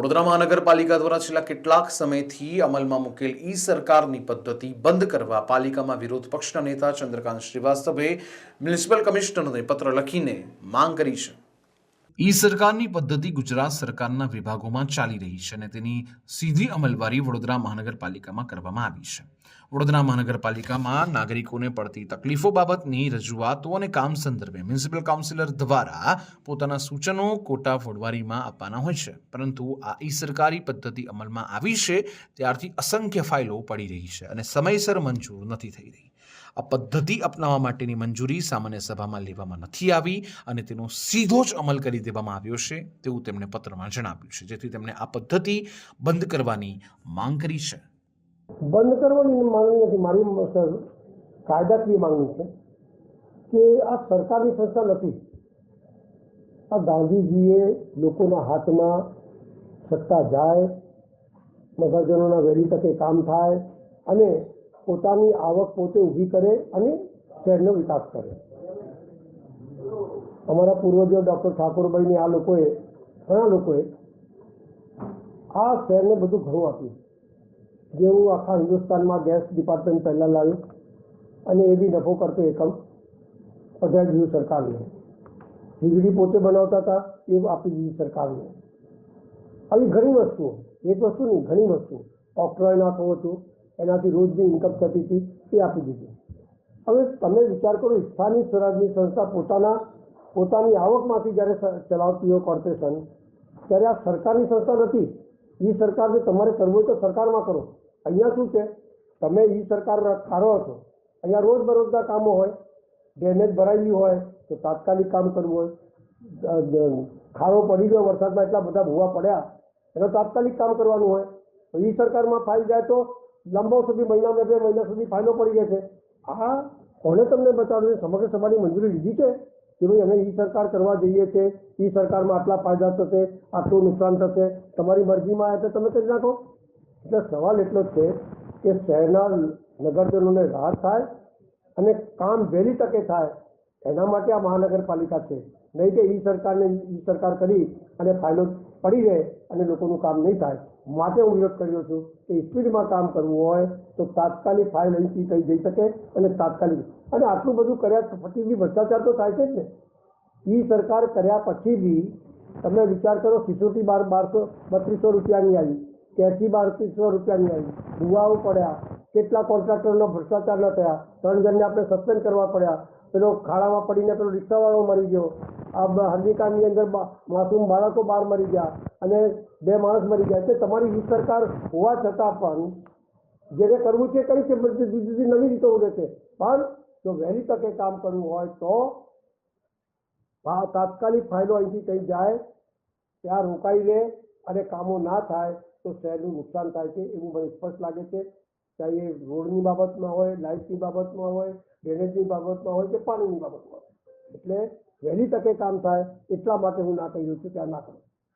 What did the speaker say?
વડોદરા મહાનગરપાલિકા દ્વારા છેલ્લા કેટલાક સમયથી અમલમાં મૂકેલ ઈ સરકારની પદ્ધતિ બંધ કરવા પાલિકામાં વિરોધ પક્ષના નેતા ચંદ્રકાંત શ્રીવાસ્તવે મ્યુનિસિપલ કમિશનરને પત્ર લખીને માંગ કરી છે. ઈ સરકારની પદ્ધતિ ગુજરાત સરકારના વિભાગોમાં ચાલી રહી છે અને તેની સીધી અમલવારી વડોદરા મહાનગરપાલિકામાં કરવામાં આવી છે. વડોદરા મહાનગરપાલિકામાં નાગરિકોને પડતી તકલીફો બાબતની રજૂઆતો અને કામ સંદર્ભે મ્યુનિસિપલ કાઉન્સિલર દ્વારા પોતાના સૂચનો કોટા ફોડવારીમાં આપવાના હોય છે. પરંતુ આ ઈ સરકારી પદ્ધતિ અમલમાં આવી છે, ત્યારથી અસંખ્ય ફાઇલો પડી રહી છે અને સમયસર મંજૂર નથી થઈ રહી. આ પદ્ધતિ અપનાવવા માટેની મંજૂરી સામાન્ય સભામાં લેવામાં નથી આવી અને તેનો સીધો જ અમલ કરી દેવામાં આવ્યો છે તેવું તેમણે પત્રમાં જણાવ્યું છે. જેથી તેમણે આ પદ્ધતિ બંધ કરવાની માંગ કરી છે. બંધ કરવાની માંગણી નથી. મારી કાયદાકીય માંગણી છે કે આ સરકારની સંસ્થા નથી. આ ગાંધીજીએ લોકોના હાથમાં સત્તા જાય નગરજનોના વહેલી તકે કામ થાય અને પોતાની આવક પોતે ઊભી કરે અને શહેરનો વિકાસ કરે. અમારા પૂર્વજો ડૉક્ટર ઠાકોરભાઈની આ લોકોએ, ઘણા લોકોએ આ શહેરને બધું ઘણું આપ્યું. જેવું આખા હિન્દુસ્તાનમાં ગેસ ડિપાર્ટમેન્ટ પહેલાં લાવ્યું અને એ બી નફો કરતો એકમ પટેલ દીધું સરકારને. વીજળી પોતે બનાવતા હતા, એ આપી દીધી સરકારને. આવી ઘણી વસ્તુઓ, એક વસ્તુ નહીં, ઘણી વસ્તુ ઓક્ટ્રોય નાખવું હતું એનાથી રોજની ઇન્કમ થતી હતી એ આપી દીધી. હવે તમે વિચાર કરો સ્થાનિક સ્વરાજની સંસ્થા પોતાના પોતાની આવકમાંથી જ્યારે ચલાવતી હોય કોર્પોરેશન ત્યારે આ સરકારની સંસ્થા નથી. એ સરકારને તમારે કરવું હોય તો સરકારમાં કરો. અહીંયા શું છે? તમે એ સરકાર ખારો છો. અહીંયા રોજબરોજના કામો હોય ડ્રેનેજ ભરાયેલી હોય તો તાત્કાલિક કામ કરવું હોય. અ, પડી ગયો વરસાદમાં એટલા બધા ભૂવા પડ્યા એનો તાત્કાલિક કામ કરવાનું હોય. તો એ સરકારમાં ફાઇલ જાય તો લાંબો સુધી મહિના બે મહિના સુધી ફાઇલો પડી જાય છે. આ કોને તમને બતાવ્યું? સમગ્ર સભાની મંજૂરી લીધી છે કે ભાઈ અમે ઈ સરકાર કરવા જઈએ છીએ, ઈ સરકારમાં આટલા ફાયદા થશે, આટલું નુકસાન થશે, તમારી મરજીમાં આવે તો તમે કરી નાખો. એટલે સવાલ એટલો જ છે કે શહેરના નગરજનોને રાહત થાય અને કામ વહેલી તકે થાય, એના માટે આ મહાનગરપાલિકા છે. નહીં કે ઈ સરકારને, ઈ સરકાર કરી અને ફાઇલો પડી રહે અને લોકોનું કામ નહીં થાય. માટે હું વિરોધ કર્યો છું કે સ્પીડમાં કામ કરવું હોય તો તાત્કાલિક ફાઇલ અહીંથી થઈ જઈ શકે અને તાત્કાલિક. અને આટલું બધું કર્યા પછી બી ભ્રષ્ટાચાર તો થાય છે જ ને. એ સરકાર કર્યા પછી બી તમે વિચાર કરો સિસોટી બાર બારસો બત્રીસો રૂપિયાની આવી. ત્યાંથી બારત્રીસો રૂપિયાની આવી. ભૂવાઓ પડ્યા. કેટલા કોન્ટ્રાક્ટરનો ભ્રષ્ટાચાર ન થયા. ત્રણ જણને આપણે સસ્પેન્ડ કરવા પડ્યા. પેલો ખાડામાં પડીને પેલો રિક્ષાવાળો મરી ગયો. આ બ- અંદર માસૂમ બાળકો બહાર મરી ગયા અને બે માણસ મરી ગયા. એટલે તમારી હિત સરકાર હોવા છતાં પણ જેને કરવું છે કરી છે જુદી જુદી નવી રીતો ઉડે છે. પણ જો વહેલી તકે કામ કરવું હોય તો તાત્કાલિક ફાયદો અહીંથી કંઈ જાય. ત્યાં રોકાઈ રહે અને કામો ના થાય તો શહેરનું નુકસાન થાય છે એવું મને સ્પષ્ટ લાગે છે. ચાહે એ રોડની બાબતમાં હોય, લાઇટની બાબતમાં હોય, ડ્રેનેજની બાબતમાં હોય કે પાણીની બાબતમાં હોય. એટલે વહેલી તકે કામ થાય એટલા માટે હું ના કહી રહ્યો છું કે આ ના કરો.